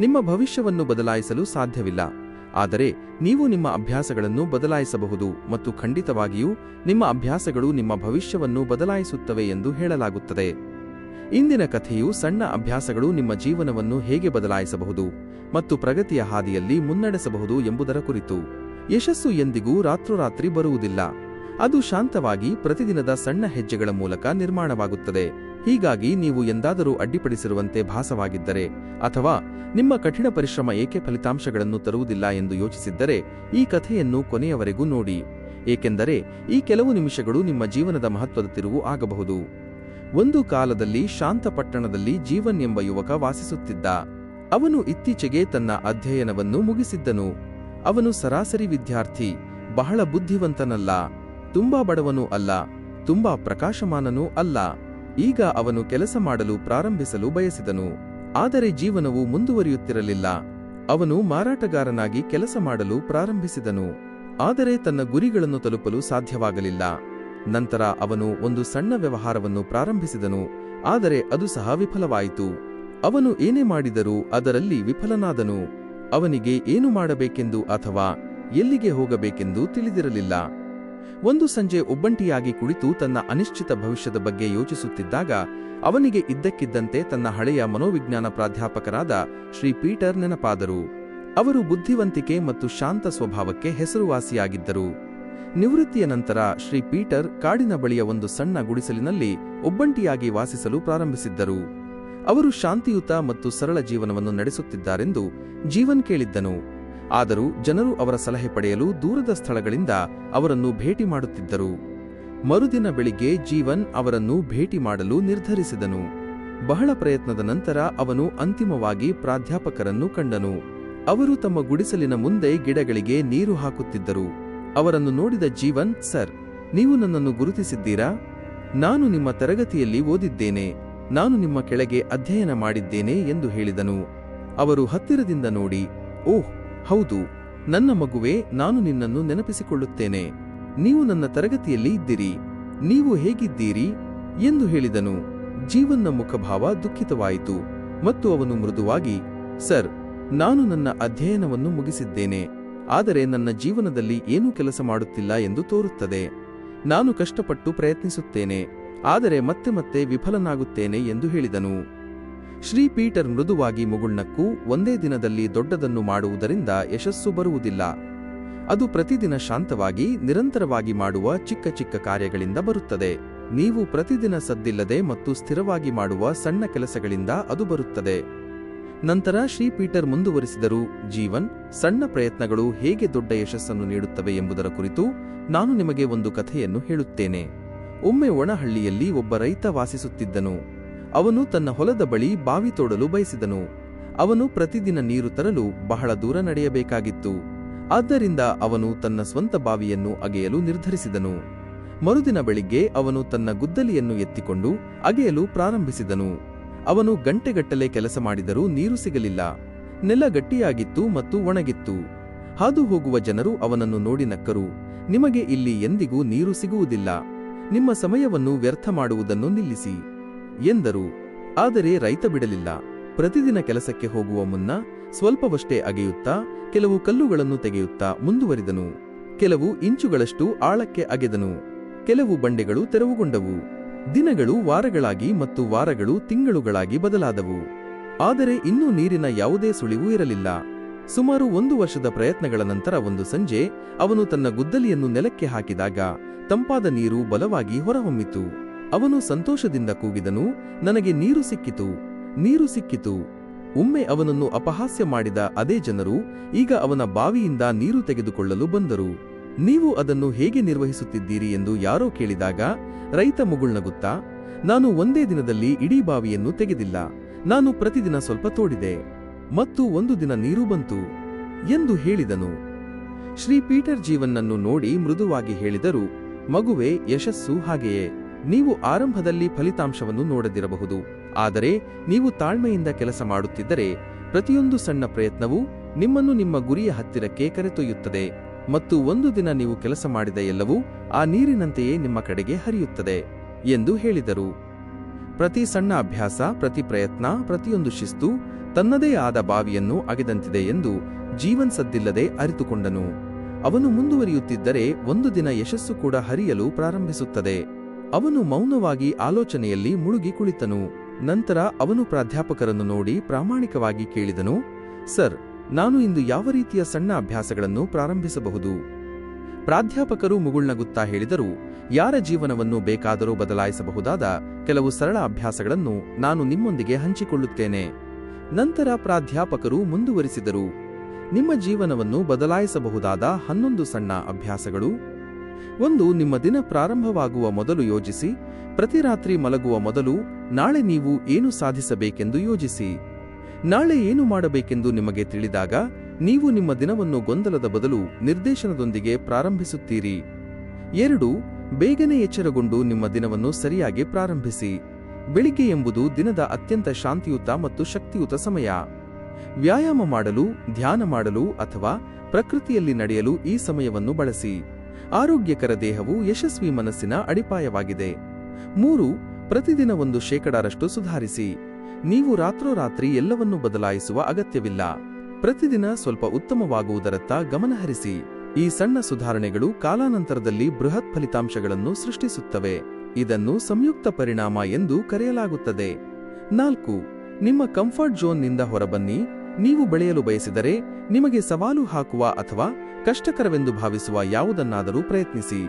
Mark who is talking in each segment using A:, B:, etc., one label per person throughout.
A: ನಿಮ್ಮ ಭವಿಷ್ಯವನ್ನು ಬದಲಾಯಿಸಲು ಸಾಧ್ಯವಿಲ್ಲ. ಆದರೆ ನೀವು ನಿಮ್ಮ ಅಭ್ಯಾಸಗಳನ್ನು ಬದಲಾಯಿಸಬಹುದು ಮತ್ತು ಖಂಡಿತವಾಗಿಯೂ ನಿಮ್ಮ ಅಭ್ಯಾಸಗಳು ನಿಮ್ಮ ಭವಿಷ್ಯವನ್ನು ಬದಲಾಯಿಸುತ್ತವೆ ಎಂದು ಹೇಳಲಾಗುತ್ತದೆ. ಇಂದಿನ ಕಥೆಯು ಸಣ್ಣ ಅಭ್ಯಾಸಗಳು ನಿಮ್ಮ ಜೀವನವನ್ನು ಹೇಗೆ ಬದಲಾಯಿಸಬಹುದು ಮತ್ತು ಪ್ರಗತಿಯ ಹಾದಿಯಲ್ಲಿ ಮುನ್ನಡೆಸಬಹುದು ಎಂಬುದರ ಕುರಿತು. ಯಶಸ್ಸು ಎಂದಿಗೂ ರಾತ್ರೋರಾತ್ರಿ ಬರುವುದಿಲ್ಲ. ಅದು ಶಾಂತವಾಗಿ ಪ್ರತಿದಿನದ ಸಣ್ಣ ಹೆಜ್ಜೆಗಳ ಮೂಲಕ ನಿರ್ಮಾಣವಾಗುತ್ತದೆ. ಹೀಗಾಗಿ ನೀವು ಎಂದಾದರೂ ಅಡ್ಡಿಪಡಿಸಿರುವಂತೆ ಭಾಸವಾಗಿದ್ದರೆ ಅಥವಾ ನಿಮ್ಮ ಕಠಿಣ ಪರಿಶ್ರಮ ಏಕೆ ಫಲಿತಾಂಶಗಳನ್ನು ತರುವುದಿಲ್ಲ ಎಂದು ಯೋಚಿಸಿದ್ದರೆ ಈ ಕಥೆಯನ್ನು ಕೊನೆಯವರೆಗೂ ನೋಡಿ. ಏಕೆಂದರೆ ಈ ಕೆಲವು ನಿಮಿಷಗಳು ನಿಮ್ಮ ಜೀವನದ ಮಹತ್ವದ ತಿರುವು ಆಗಬಹುದು. ಒಂದು ಕಾಲದಲ್ಲಿ ಶಾಂತ ಪಟ್ಟಣದಲ್ಲಿ ಜೀವನ್ ಎಂಬ ಯುವಕ ವಾಸಿಸುತ್ತಿದ್ದ. ಅವನು ಇತ್ತೀಚೆಗೆ ತನ್ನ ಅಧ್ಯಯನವನ್ನು ಮುಗಿಸಿದ್ದನು. ಅವನು ಸರಾಸರಿ ವಿದ್ಯಾರ್ಥಿ, ಬಹಳ ಬುದ್ಧಿವಂತನಲ್ಲ, ತುಂಬಾ ಬಡವನೂ ಅಲ್ಲ, ತುಂಬಾ ಪ್ರಕಾಶಮಾನನೂ ಅಲ್ಲ. ಈಗ ಅವನು ಕೆಲಸ ಮಾಡಲು ಪ್ರಾರಂಭಿಸಲು ಬಯಸಿದನು. ಆದರೆ ಜೀವನವು ಮುಂದುವರಿಯುತ್ತಿರಲಿಲ್ಲ. ಅವನು ಮಾರಾಟಗಾರನಾಗಿ ಕೆಲಸ ಮಾಡಲು ಪ್ರಾರಂಭಿಸಿದನು. ಆದರೆ ತನ್ನ ಗುರಿಗಳನ್ನು ತಲುಪಲು ಸಾಧ್ಯವಾಗಲಿಲ್ಲ. ನಂತರ ಅವನು ಒಂದು ಸಣ್ಣ ವ್ಯವಹಾರವನ್ನು ಪ್ರಾರಂಭಿಸಿದನು. ಆದರೆ ಅದು ಸಹ ವಿಫಲವಾಯಿತು. ಅವನು ಏನೇ ಮಾಡಿದರೂ ಅದರಲ್ಲಿ ವಿಫಲನಾದನು. ಅವನಿಗೆ ಏನು ಮಾಡಬೇಕೆಂದು ಅಥವಾ ಎಲ್ಲಿಗೆ ಹೋಗಬೇಕೆಂದು ತಿಳಿದಿರಲಿಲ್ಲ. ಒಂದು ಸಂಜೆ ಒಬ್ಬಂಟಿಯಾಗಿ ಕುಳಿತು ತನ್ನ ಅನಿಶ್ಚಿತ ಭವಿಷ್ಯದ ಬಗ್ಗೆ ಯೋಚಿಸುತ್ತಿದ್ದಾಗ ಅವನಿಗೆ ಇದ್ದಕ್ಕಿದ್ದಂತೆ ತನ್ನ ಹಳೆಯ ಮನೋವಿಜ್ಞಾನ ಪ್ರಾಧ್ಯಾಪಕರಾದ ಶ್ರೀ ಪೀಟರ್ ನೆನಪಾದರು. ಅವರು ಬುದ್ಧಿವಂತಿಕೆ ಮತ್ತು ಶಾಂತ ಸ್ವಭಾವಕ್ಕೆ ಹೆಸರುವಾಸಿಯಾಗಿದ್ದರು. ನಿವೃತ್ತಿಯ ನಂತರ ಶ್ರೀ ಪೀಟರ್ ಕಾಡಿನ ಬಳಿಯ ಒಂದು ಸಣ್ಣ ಗುಡಿಸಲಿನಲ್ಲಿ ಒಬ್ಬಂಟಿಯಾಗಿ ವಾಸಿಸಲು ಪ್ರಾರಂಭಿಸಿದ್ದರು. ಅವರು ಶಾಂತಿಯುತ ಮತ್ತು ಸರಳ ಜೀವನವನ್ನು ನಡೆಸುತ್ತಿದ್ದಾರೆಂದು ಜೀವನ್ ಕೇಳಿದ್ದನು. ಆದರೂ ಜನರು ಅವರ ಸಲಹೆ ಪಡೆಯಲು ದೂರದ ಸ್ಥಳಗಳಿಂದ ಅವರನ್ನು ಭೇಟಿ ಮಾಡುತ್ತಿದ್ದರು. ಮರುದಿನ ಬೆಳಿಗ್ಗೆ ಜೀವನ್ ಅವರನ್ನು ಭೇಟಿ ಮಾಡಲು ನಿರ್ಧರಿಸಿದನು. ಬಹಳ ಪ್ರಯತ್ನದ ನಂತರ ಅವನು ಅಂತಿಮವಾಗಿ ಪ್ರಾಧ್ಯಾಪಕರನ್ನು ಕಂಡನು. ಅವರು ತಮ್ಮ ಗುಡಿಸಲಿನ ಮುಂದೆ ಗಿಡಗಳಿಗೆ ನೀರು ಹಾಕುತ್ತಿದ್ದರು. ಅವರನ್ನು ನೋಡಿದ ಜೀವನ್, ಸರ್, ನೀವು ನನ್ನನ್ನು ಗುರುತಿಸಿದ್ದೀರಾ? ನಾನು ನಿಮ್ಮ ತರಗತಿಯಲ್ಲಿ ಓದಿದ್ದೇನೆ. ನಾನು ನಿಮ್ಮ ಕೆಳಗೆ ಅಧ್ಯಯನ ಮಾಡಿದ್ದೇನೆ ಎಂದು ಹೇಳಿದನು. ಅವರು ಹತ್ತಿರದಿಂದ ನೋಡಿ, ಓಹ್ ಹೌದು, ನನ್ನ ಮಗುವೆ, ನಾನು ನಿನ್ನನ್ನು ನೆನಪಿಸಿಕೊಳ್ಳುತ್ತೇನೆ. ನೀವು ನನ್ನ ತರಗತಿಯಲ್ಲಿ ಇದ್ದಿರಿ. ನೀವು ಹೇಗಿದ್ದೀರಿ? ಎಂದು ಹೇಳಿದನು. ಜೀವನ್ನ ಮುಖಭಾವ ದುಃಖಿತವಾಯಿತು ಮತ್ತು ಅವನು ಮೃದುವಾಗಿ, ಸರ್, ನಾನು ನನ್ನ ಅಧ್ಯಯನವನ್ನು ಮುಗಿಸಿದ್ದೇನೆ. ಆದರೆ ನನ್ನ ಜೀವನದಲ್ಲಿ ಏನೂ ಕೆಲಸ ಮಾಡುತ್ತಿಲ್ಲ ಎಂದು ತೋರುತ್ತದೆ. ನಾನು ಕಷ್ಟಪಟ್ಟು ಪ್ರಯತ್ನಿಸುತ್ತೇನೆ. ಆದರೆ ಮತ್ತೆ ಮತ್ತೆ ವಿಫಲನಾಗುತ್ತೇನೆ ಎಂದು ಹೇಳಿದನು. ಶ್ರೀ ಪೀಟರ್ ಮೃದುವಾಗಿ ಮುಗುಳ್ನಕ್ಕೂ ಒಂದೇ ದಿನದಲ್ಲಿ ದೊಡ್ಡದನ್ನು ಮಾಡುವುದರಿಂದ ಯಶಸ್ಸು ಬರುವುದಿಲ್ಲ. ಅದು ಪ್ರತಿದಿನ ಶಾಂತವಾಗಿ, ನಿರಂತರವಾಗಿ ಮಾಡುವ ಚಿಕ್ಕ ಚಿಕ್ಕ ಕಾರ್ಯಗಳಿಂದ ಬರುತ್ತದೆ. ನೀವು ಪ್ರತಿದಿನ ಸದ್ದಿಲ್ಲದೆ ಮತ್ತು ಸ್ಥಿರವಾಗಿ ಮಾಡುವ ಸಣ್ಣ ಕೆಲಸಗಳಿಂದ ಅದು ಬರುತ್ತದೆ. ನಂತರ ಶ್ರೀ ಪೀಟರ್ ಮುಂದುವರಿಸಿದರು, ಜೀವನ್, ಸಣ್ಣ ಪ್ರಯತ್ನಗಳು ಹೇಗೆ ದೊಡ್ಡ ಯಶಸ್ಸನ್ನು ನೀಡುತ್ತವೆ ಎಂಬುದರ ಕುರಿತು ನಾನು ನಿಮಗೆ ಒಂದು ಕಥೆಯನ್ನು ಹೇಳುತ್ತೇನೆ. ಒಮ್ಮೆ ಒಣಹಳ್ಳಿಯಲ್ಲಿ ಒಬ್ಬ ರೈತ ವಾಸಿಸುತ್ತಿದ್ದನು. ಅವನು ತನ್ನ ಹೊಲದ ಬಳಿ ಬಾವಿ ತೋಡಲು ಬಯಸಿದನು. ಅವನು ಪ್ರತಿದಿನ ನೀರು ತರಲು ಬಹಳ ದೂರ ನಡೆಯಬೇಕಾಗಿತ್ತು. ಆದ್ದರಿಂದ ಅವನು ತನ್ನ ಸ್ವಂತ ಬಾವಿಯನ್ನು ಅಗೆಯಲು ನಿರ್ಧರಿಸಿದನು. ಮರುದಿನ ಬೆಳಿಗ್ಗೆ ಅವನು ತನ್ನ ಗುದ್ದಲಿಯನ್ನು ಎತ್ತಿಕೊಂಡು ಅಗೆಯಲು ಪ್ರಾರಂಭಿಸಿದನು. ಅವನು ಗಂಟೆಗಟ್ಟಲೆ ಕೆಲಸ ಮಾಡಿದರೂ ನೀರು ಸಿಗಲಿಲ್ಲ. ನೆಲ ಗಟ್ಟಿಯಾಗಿತ್ತು ಮತ್ತು ಒಣಗಿತ್ತು. ಹಾದು ಹೋಗುವ ಜನರು ಅವನನ್ನು ನೋಡಿ ನಕ್ಕರು. ನಿಮಗೆ ಇಲ್ಲಿ ಎಂದಿಗೂ ನೀರು ಸಿಗುವುದಿಲ್ಲ. ನಿಮ್ಮ ಸಮಯವನ್ನು ವ್ಯರ್ಥ ಮಾಡುವುದನ್ನು ನಿಲ್ಲಿಸಿ. ಎಂದರು. ಆದರೆ ರೈತ ಬಿಡಲಿಲ್ಲ. ಪ್ರತಿದಿನ ಕೆಲಸಕ್ಕೆ ಹೋಗುವ ಮುನ್ನ ಸ್ವಲ್ಪವಷ್ಟೇ ಅಗೆಯುತ್ತಾ, ಕೆಲವು ಕಲ್ಲುಗಳನ್ನು ತೆಗೆಯುತ್ತಾ ಮುಂದುವರಿದನು. ಕೆಲವು ಇಂಚುಗಳಷ್ಟು ಆಳಕ್ಕೆ ಅಗೆದನು. ಕೆಲವು ಬಂಡೆಗಳು ತೆರವುಗೊಂಡವು. ದಿನಗಳು ವಾರಗಳಾಗಿ ಮತ್ತು ವಾರಗಳು ತಿಂಗಳುಗಳಾಗಿ ಬದಲಾದವು. ಆದರೆ ಇನ್ನೂ ನೀರಿನ ಯಾವುದೇ ಸುಳಿವು ಇರಲಿಲ್ಲ. ಸುಮಾರು ಒಂದು ವರ್ಷದ ಪ್ರಯತ್ನಗಳ ನಂತರ ಒಂದು ಸಂಜೆ, ಅವನು ತನ್ನ ಗುದ್ದಲಿಯನ್ನು ನೆಲಕ್ಕೆ ಹಾಕಿದಾಗ ತಂಪಾದ ನೀರು ಬಲವಾಗಿ ಹೊರಹೊಮ್ಮಿತು. ಅವನು ಸಂತೋಷದಿಂದ ಕೂಗಿದನು, ನನಗೆ ನೀರು ಸಿಕ್ಕಿತು ನೀರು ಸಿಕ್ಕಿತು. ಒಮ್ಮೆ ಅವನನ್ನು ಅಪಹಾಸ್ಯ ಮಾಡಿದ ಅದೇ ಜನರು ಈಗ ಅವನ ಬಾವಿಯಿಂದ ನೀರು ತೆಗೆದುಕೊಳ್ಳಲು ಬಂದರು. ನೀವು ಅದನ್ನು ಹೇಗೆ ನಿರ್ವಹಿಸುತ್ತಿದ್ದೀರಿ ಎಂದು ಯಾರೋ ಕೇಳಿದಾಗ, ರೈತ ಮುಗುಳ್ನಗುತ್ತಾ ನಾನು ಒಂದೇ ದಿನದಲ್ಲಿ ಇಡೀ ಬಾವಿಯನ್ನು ತೆಗೆದಿಲ್ಲ, ನಾನು ಪ್ರತಿದಿನ ಸ್ವಲ್ಪ ತೋಡಿದೆ. ಮತ್ತು ಒಂದು ದಿನ ನೀರು ಬಂತು ಎಂದು ಹೇಳಿದನು. ಶ್ರೀ ಪೀಟರ್ ಜೀವನ್ನನ್ನು ನೋಡಿ ಮೃದುವಾಗಿ ಹೇಳಿದರು, ಮಗುವೆ ಯಶಸ್ಸು ಹಾಗೆಯೇ. ನೀವು ಆರಂಭದಲ್ಲಿ ಫಲಿತಾಂಶವನ್ನು ನೋಡದಿರಬಹುದು. ಆದರೆ ನೀವು ತಾಳ್ಮೆಯಿಂದ ಕೆಲಸ ಮಾಡುತ್ತಿದ್ದರೆ ಪ್ರತಿಯೊಂದು ಸಣ್ಣ ಪ್ರಯತ್ನವೂ ನಿಮ್ಮನ್ನು ನಿಮ್ಮ ಗುರಿಯ ಹತ್ತಿರಕ್ಕೆ ಕರೆತೊಯ್ಯುತ್ತದೆ ಮತ್ತು ಒಂದು ದಿನ ನೀವು ಕೆಲಸ ಮಾಡಿದ ಎಲ್ಲವೂ ಆ ನೀರಿನಂತೆಯೇ ನಿಮ್ಮ ಕಡೆಗೆ ಹರಿಯುತ್ತದೆ ಎಂದು ಹೇಳಿದರು. ಪ್ರತಿ ಸಣ್ಣ ಅಭ್ಯಾಸ, ಪ್ರತಿ ಪ್ರಯತ್ನ, ಪ್ರತಿಯೊಂದು ಶಿಸ್ತು ತನ್ನದೇ ಆದ ಬಾವಿಯನ್ನು ಅಗೆದಂತಿದೆ ಎಂದು ಜೀವನ್ ಸದ್ದಿಲ್ಲದೆ ಅರಿತುಕೊಂಡನು. ಅವನು ಮುಂದುವರಿಯುತ್ತಿದ್ದರೆ ಒಂದು ದಿನ ಯಶಸ್ಸು ಕೂಡ ಹರಿಯಲು ಪ್ರಾರಂಭಿಸುತ್ತದೆ. ಅವನು ಮೌನವಾಗಿ ಆಲೋಚನೆಯಲ್ಲಿ ಮುಳುಗಿ ಕುಳಿತನು. ನಂತರ ಅವನು ಪ್ರಾಧ್ಯಾಪಕರನ್ನು ನೋಡಿ ಪ್ರಾಮಾಣಿಕವಾಗಿ ಕೇಳಿದನು, ಸರ್, ನಾನು ಇಂದು ಯಾವ ರೀತಿಯ ಸಣ್ಣ ಅಭ್ಯಾಸಗಳನ್ನು ಪ್ರಾರಂಭಿಸಬಹುದು? ಪ್ರಾಧ್ಯಾಪಕರು ಮುಗುಳ್ನಗುತ್ತಾ ಹೇಳಿದರು, ಯಾರ ಜೀವನವನ್ನು ಬೇಕಾದರೂ ಬದಲಾಯಿಸಬಹುದಾದ ಕೆಲವು ಸರಳ ಅಭ್ಯಾಸಗಳನ್ನು ನಾನು ನಿಮ್ಮೊಂದಿಗೆ ಹಂಚಿಕೊಳ್ಳುತ್ತೇನೆ. ನಂತರ ಪ್ರಾಧ್ಯಾಪಕರು ಮುಂದುವರಿಸಿದರು, ನಿಮ್ಮ ಜೀವನವನ್ನು ಬದಲಾಯಿಸಬಹುದಾದ ಹನ್ನೊಂದು ಸಣ್ಣ ಅಭ್ಯಾಸಗಳು ಒಂದು ನಿಮ್ಮ ದಿನ ಪ್ರಾರಂಭವಾಗುವ ಮೊದಲು ಯೋಜಿಸಿ, ಪ್ರತಿ ರಾತ್ರಿ ಮಲಗುವ ಮೊದಲು ನಾಳೆ ನೀವು ಏನು ಸಾಧಿಸಬೇಕೆಂದು ಯೋಜಿಸಿ. ನಾಳೆ ಏನು ಮಾಡಬೇಕೆಂದು ನಿಮಗೆ ತಿಳಿದಾಗ ನೀವು ನಿಮ್ಮ ದಿನವನ್ನು ಗೊಂದಲದ ಬದಲು ನಿರ್ದೇಶನದೊಂದಿಗೆ ಪ್ರಾರಂಭಿಸುತ್ತೀರಿ. ಎರಡು, ಬೇಗನೆ ಎಚ್ಚರಗೊಂಡು ನಿಮ್ಮ ದಿನವನ್ನು ಸರಿಯಾಗಿ ಪ್ರಾರಂಭಿಸಿ. ಬೆಳಿಗ್ಗೆ ಎಂಬುದು ದಿನದ ಅತ್ಯಂತ ಶಾಂತಿಯುತ ಮತ್ತು ಶಕ್ತಿಯುತ ಸಮಯ. ವ್ಯಾಯಾಮ ಮಾಡಲು, ಧ್ಯಾನ ಮಾಡಲು ಅಥವಾ ಪ್ರಕೃತಿಯಲ್ಲಿ ನಡೆಯಲು ಈ ಸಮಯವನ್ನು ಬಳಸಿ. ಆರೋಗ್ಯಕರ ದೇಹವು ಯಶಸ್ವಿ ಮನಸ್ಸಿನ ಅಡಿಪಾಯವಾಗಿದೆ. ಮೂರು, ಪ್ರತಿದಿನ ಒಂದು ಶೇಕಡಾರಷ್ಟು ಸುಧಾರಿಸಿ. ನೀವು ರಾತ್ರೋರಾತ್ರಿ ಎಲ್ಲವನ್ನೂ ಬದಲಾಯಿಸುವ ಅಗತ್ಯವಿಲ್ಲ. ಪ್ರತಿದಿನ ಸ್ವಲ್ಪ ಉತ್ತಮವಾಗುವುದರತ್ತ ಗಮನಹರಿಸಿ. ಈ ಸಣ್ಣ ಸುಧಾರಣೆಗಳು ಕಾಲಾನಂತರದಲ್ಲಿ ಬೃಹತ್ ಫಲಿತಾಂಶಗಳನ್ನು ಸೃಷ್ಟಿಸುತ್ತವೆ. ಇದನ್ನು ಸಂಯುಕ್ತ ಪರಿಣಾಮ ಎಂದು ಕರೆಯಲಾಗುತ್ತದೆ. ನಾಲ್ಕು, ನಿಮ್ಮ ಕಂಫರ್ಟ್ ಝೋನ್ನಿಂದ ಹೊರಬನ್ನಿ. ನೀವು ಬೆಳೆಯಲು ಬಯಸಿದರೆ ನಿಮಗೆ ಸವಾಲು ಹಾಕುವ ಅಥವಾ ಕಷ್ಟಕರವೆಂದು ಭಾವಿಸುವ ಯಾವುದನ್ನಾದರೂ ಪ್ರಯತ್ನಿಸಿ.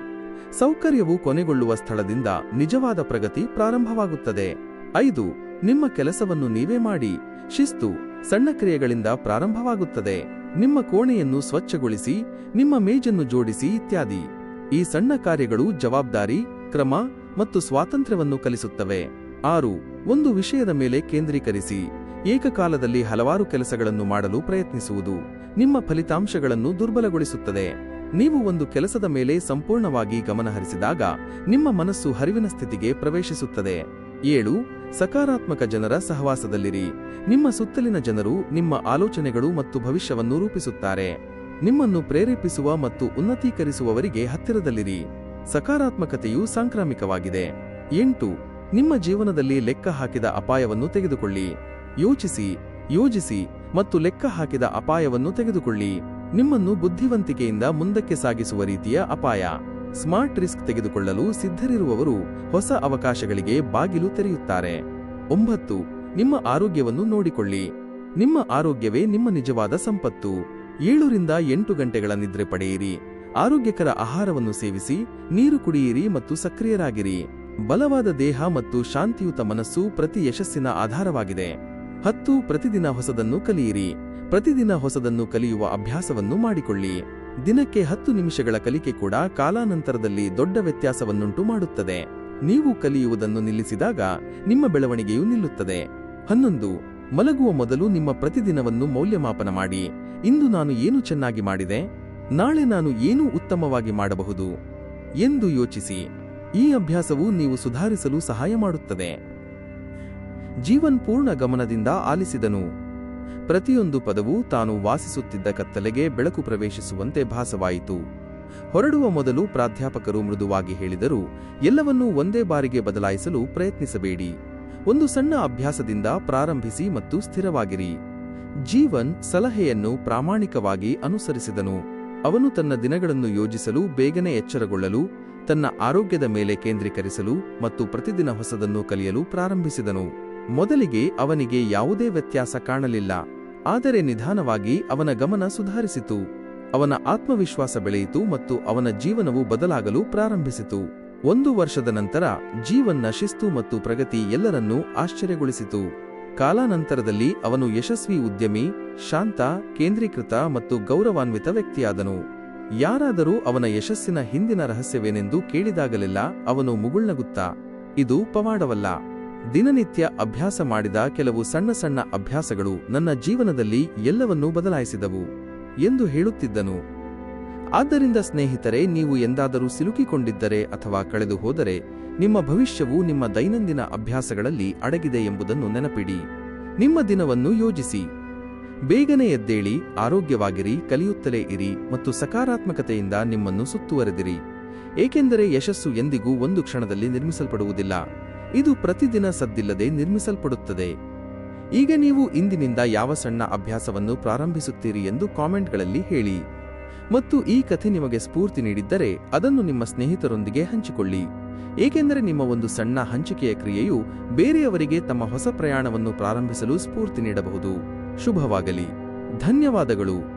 A: ಸೌಕರ್ಯವು ಕೊನೆಗೊಳ್ಳುವ ಸ್ಥಳದಿಂದ ನಿಜವಾದ ಪ್ರಗತಿ ಪ್ರಾರಂಭವಾಗುತ್ತದೆ. ಐದು, ನಿಮ್ಮ ಕೆಲಸವನ್ನು ನೀವೇ ಮಾಡಿ. ಶಿಸ್ತು, ಸಣ್ಣ ಕ್ರಿಯೆಗಳಿಂದ ಪ್ರಾರಂಭವಾಗುತ್ತದೆ. ನಿಮ್ಮ ಕೋಣೆಯನ್ನು ಸ್ವಚ್ಛಗೊಳಿಸಿ, ನಿಮ್ಮ ಮೇಜನ್ನು ಜೋಡಿಸಿ ಇತ್ಯಾದಿ. ಈ ಸಣ್ಣ ಕಾರ್ಯಗಳು ಜವಾಬ್ದಾರಿ, ಕ್ರಮ ಮತ್ತು ಸ್ವಾತಂತ್ರ್ಯವನ್ನು ಕಲಿಸುತ್ತವೆ. ಆರು, ಒಂದು ವಿಷಯದ ಮೇಲೆ ಕೇಂದ್ರೀಕರಿಸಿ. ಏಕಕಾಲದಲ್ಲಿ ಹಲವಾರು ಕೆಲಸಗಳನ್ನು ಮಾಡಲು ಪ್ರಯತ್ನಿಸುವುದು ನಿಮ್ಮ ಫಲಿತಾಂಶಗಳನ್ನು ದುರ್ಬಲಗೊಳಿಸುತ್ತದೆ. ನೀವು ಒಂದು ಕೆಲಸದ ಮೇಲೆ ಸಂಪೂರ್ಣವಾಗಿ ಗಮನಹರಿಸಿದಾಗ ನಿಮ್ಮ ಮನಸ್ಸು ಹರಿವಿನ ಸ್ಥಿತಿಗೆ ಪ್ರವೇಶಿಸುತ್ತದೆ. ಏಳು, ಸಕಾರಾತ್ಮಕ ಜನರ ಸಹವಾಸದಲ್ಲಿರಿ. ನಿಮ್ಮ ಸುತ್ತಲಿನ ಜನರು ನಿಮ್ಮ ಆಲೋಚನೆಗಳು ಮತ್ತು ಭವಿಷ್ಯವನ್ನು ರೂಪಿಸುತ್ತಾರೆ. ನಿಮ್ಮನ್ನು ಪ್ರೇರೇಪಿಸುವ ಮತ್ತು ಉನ್ನತೀಕರಿಸುವವರಿಗೆ ಹತ್ತಿರದಲ್ಲಿರಿ. ಸಕಾರಾತ್ಮಕತೆಯು ಸಾಂಕ್ರಾಮಿಕವಾಗಿದೆ. ಎಂಟು, ನಿಮ್ಮ ಜೀವನದಲ್ಲಿ ಲೆಕ್ಕ ಹಾಕಿದ ಅಪಾಯವನ್ನು ತೆಗೆದುಕೊಳ್ಳಿ. ಯೋಚಿಸಿ, ಯೋಜಿಸಿ ಮತ್ತು ಲೆಕ್ಕ ಹಾಕಿದ ಅಪಾಯವನ್ನು ತೆಗೆದುಕೊಳ್ಳಿ. ನಿಮ್ಮನ್ನು ಬುದ್ಧಿವಂತಿಕೆಯಿಂದ ಮುಂದಕ್ಕೆ ಸಾಗಿಸುವ ರೀತಿಯ ಅಪಾಯ. ಸ್ಮಾರ್ಟ್ ರಿಸ್ಕ್ ತೆಗೆದುಕೊಳ್ಳಲು ಸಿದ್ಧರಿರುವವರು ಹೊಸ ಅವಕಾಶಗಳಿಗೆ ಬಾಗಿಲು ತೆರೆಯುತ್ತಾರೆ. ಒಂಬತ್ತು, ನಿಮ್ಮ ಆರೋಗ್ಯವನ್ನು ನೋಡಿಕೊಳ್ಳಿ. ನಿಮ್ಮ ಆರೋಗ್ಯವೇ ನಿಮ್ಮ ನಿಜವಾದ ಸಂಪತ್ತು. ಏಳರಿಂದ ಎಂಟು ಗಂಟೆಗಳ ನಿದ್ರೆ ಪಡೆಯಿರಿ. ಆರೋಗ್ಯಕರ ಆಹಾರವನ್ನು ಸೇವಿಸಿ, ನೀರು ಕುಡಿಯಿರಿ ಮತ್ತು ಸಕ್ರಿಯರಾಗಿರಿ. ಬಲವಾದ ದೇಹ ಮತ್ತು ಶಾಂತಿಯುತ ಮನಸ್ಸು ಪ್ರತಿ ಯಶಸ್ಸಿನ ಆಧಾರವಾಗಿದೆ. ಹತ್ತು, ಪ್ರತಿದಿನ ಹೊಸದನ್ನು ಕಲಿಯಿರಿ. ಪ್ರತಿದಿನ ಹೊಸದನ್ನು ಕಲಿಯುವ ಅಭ್ಯಾಸವನ್ನು ಮಾಡಿಕೊಳ್ಳಿ. ದಿನಕ್ಕೆ ಹತ್ತು ನಿಮಿಷಗಳ ಕಲಿಕೆ ಕೂಡ ಕಾಲಾನಂತರದಲ್ಲಿ ದೊಡ್ಡ ವ್ಯತ್ಯಾಸವನ್ನುಂಟು ಮಾಡುತ್ತದೆ. ನೀವು ಕಲಿಯುವುದನ್ನು ನಿಲ್ಲಿಸಿದಾಗ ನಿಮ್ಮ ಬೆಳವಣಿಗೆಯು ನಿಲ್ಲುತ್ತದೆ. ಹನ್ನೊಂದು, ಮಲಗುವ ಮೊದಲು ನಿಮ್ಮ ಪ್ರತಿದಿನವನ್ನು ಮೌಲ್ಯಮಾಪನ ಮಾಡಿ. ಇಂದು ನಾನು ಏನು ಚೆನ್ನಾಗಿ ಮಾಡಿದೆ? ನಾಳೆ ನಾನು ಏನು ಉತ್ತಮವಾಗಿ ಮಾಡಬಹುದು? ಎಂದು ಯೋಚಿಸಿ. ಈ ಅಭ್ಯಾಸವು ನೀವು ಸುಧಾರಿಸಲು ಸಹಾಯ ಮಾಡುತ್ತದೆ. ಜೀವನ್ ಪೂರ್ಣ ಗಮನದಿಂದ ಆಲಿಸಿದನು. ಪ್ರತಿಯೊಂದು ಪದವು ತಾನು ವಾಸಿಸುತ್ತಿದ್ದ ಕತ್ತಲೆಗೆ ಬೆಳಕು ಪ್ರವೇಶಿಸುವಂತೆ ಭಾಸವಾಯಿತು. ಹೊರಡುವ ಮೊದಲು ಪ್ರಾಧ್ಯಾಪಕರು ಮೃದುವಾಗಿ ಹೇಳಿದರು, ಎಲ್ಲವನ್ನೂ ಒಂದೇ ಬಾರಿಗೆ ಬದಲಾಯಿಸಲು ಪ್ರಯತ್ನಿಸಬೇಡಿ. ಒಂದು ಸಣ್ಣ ಅಭ್ಯಾಸದಿಂದ ಪ್ರಾರಂಭಿಸಿ ಮತ್ತು ಸ್ಥಿರವಾಗಿರಿ. ಜೀವನ್ ಸಲಹೆಯನ್ನು ಪ್ರಾಮಾಣಿಕವಾಗಿ ಅನುಸರಿಸಿದನು. ಅವನು ತನ್ನ ದಿನಗಳನ್ನು ಯೋಜಿಸಲು, ಬೇಗನೆ ಎಚ್ಚರಗೊಳ್ಳಲು, ತನ್ನ ಆರೋಗ್ಯದ ಮೇಲೆ ಕೇಂದ್ರೀಕರಿಸಲು ಮತ್ತು ಪ್ರತಿದಿನ ಹೊಸದನ್ನು ಕಲಿಯಲು ಪ್ರಾರಂಭಿಸಿದನು. ಮೊದಲಿಗೆ ಅವನಿಗೆ ಯಾವುದೇ ವ್ಯತ್ಯಾಸ ಕಾಣಲಿಲ್ಲ. ಆದರೆ ನಿಧಾನವಾಗಿ ಅವನ ಗಮನ ಸುಧಾರಿಸಿತು. ಅವನ ಆತ್ಮವಿಶ್ವಾಸ ಬೆಳೆಯಿತು ಮತ್ತು ಅವನ ಜೀವನವು ಬದಲಾಗಲು ಪ್ರಾರಂಭಿಸಿತು. ಒಂದು ವರ್ಷದ ನಂತರ ಜೀವನ್ನ ಶಿಸ್ತು ಮತ್ತು ಪ್ರಗತಿ ಎಲ್ಲರನ್ನೂ ಆಶ್ಚರ್ಯಗೊಳಿಸಿತು. ಕಾಲಾನಂತರದಲ್ಲಿ ಅವನು ಯಶಸ್ವಿ ಉದ್ಯಮಿ, ಶಾಂತ, ಕೇಂದ್ರೀಕೃತ ಮತ್ತು ಗೌರವಾನ್ವಿತ ವ್ಯಕ್ತಿಯಾದನು. ಯಾರಾದರೂ ಅವನ ಯಶಸ್ಸಿನ ಹಿಂದಿನ ರಹಸ್ಯವೇನೆಂದು ಕೇಳಿದಾಗಲೆಲ್ಲ ಅವನು ಮುಗುಳ್ನಗುತ್ತಾ, ಇದು ಪವಾಡವಲ್ಲ. ದಿನನಿತ್ಯ ಅಭ್ಯಾಸ ಮಾಡಿದ ಕೆಲವು ಸಣ್ಣ ಸಣ್ಣ ಅಭ್ಯಾಸಗಳು ನನ್ನ ಜೀವನದಲ್ಲಿ ಎಲ್ಲವನ್ನೂ ಬದಲಾಯಿಸಿದವು ಎಂದು ಹೇಳುತ್ತಿದ್ದನು. ಆದ್ದರಿಂದ ಸ್ನೇಹಿತರೆ, ನೀವು ಎಂದಾದರೂ ಸಿಲುಕಿಕೊಂಡಿದ್ದರೆ ಅಥವಾ ಕಳೆದು ಹೋದರೆ ನಿಮ್ಮ ಭವಿಷ್ಯವು ನಿಮ್ಮ ದೈನಂದಿನ ಅಭ್ಯಾಸಗಳಲ್ಲಿ ಅಡಗಿದೆ ಎಂಬುದನ್ನು ನೆನಪಿಡಿ. ನಿಮ್ಮ ದಿನವನ್ನು ಯೋಜಿಸಿ. ಬೇಗನೆ ಎದ್ದೇಳಿ, ಆರೋಗ್ಯವಾಗಿರಿ, ಕಲಿಯುತ್ತಲೇ ಇರಿ ಮತ್ತು ಸಕಾರಾತ್ಮಕತೆಯಿಂದ ನಿಮ್ಮನ್ನು ಸುತ್ತುವರೆದಿರಿ. ಏಕೆಂದರೆ ಯಶಸ್ಸು ಎಂದಿಗೂ ಒಂದು ಕ್ಷಣದಲ್ಲಿ ನಿರ್ಮಿಸಲ್ಪಡುವುದಿಲ್ಲ. ಇದು ಪ್ರತಿದಿನ ಸದ್ದಿಲ್ಲದೆ ನಿರ್ಮಿಸಲ್ಪಡುತ್ತದೆ. ಈಗ ನೀವು ಇಂದಿನಿಂದ ಯಾವ ಸಣ್ಣ ಅಭ್ಯಾಸವನ್ನು ಪ್ರಾರಂಭಿಸುತ್ತೀರಿ ಎಂದು ಕಾಮೆಂಟ್ಗಳಲ್ಲಿ ಹೇಳಿ. ಮತ್ತು ಈ ಕಥೆ ನಿಮಗೆ ಸ್ಫೂರ್ತಿ ನೀಡಿದ್ದರೆ ಅದನ್ನು ನಿಮ್ಮ ಸ್ನೇಹಿತರೊಂದಿಗೆ ಹಂಚಿಕೊಳ್ಳಿ. ಏಕೆಂದರೆ ನಿಮ್ಮ ಒಂದು ಸಣ್ಣ ಹಂಚಿಕೆಯ ಕ್ರಿಯೆಯು ಬೇರೆಯವರಿಗೆ ತಮ್ಮ ಹೊಸ ಪ್ರಯಾಣವನ್ನು ಪ್ರಾರಂಭಿಸಲು ಸ್ಫೂರ್ತಿ ನೀಡಬಹುದು. ಶುಭವಾಗಲಿ. ಧನ್ಯವಾದಗಳು.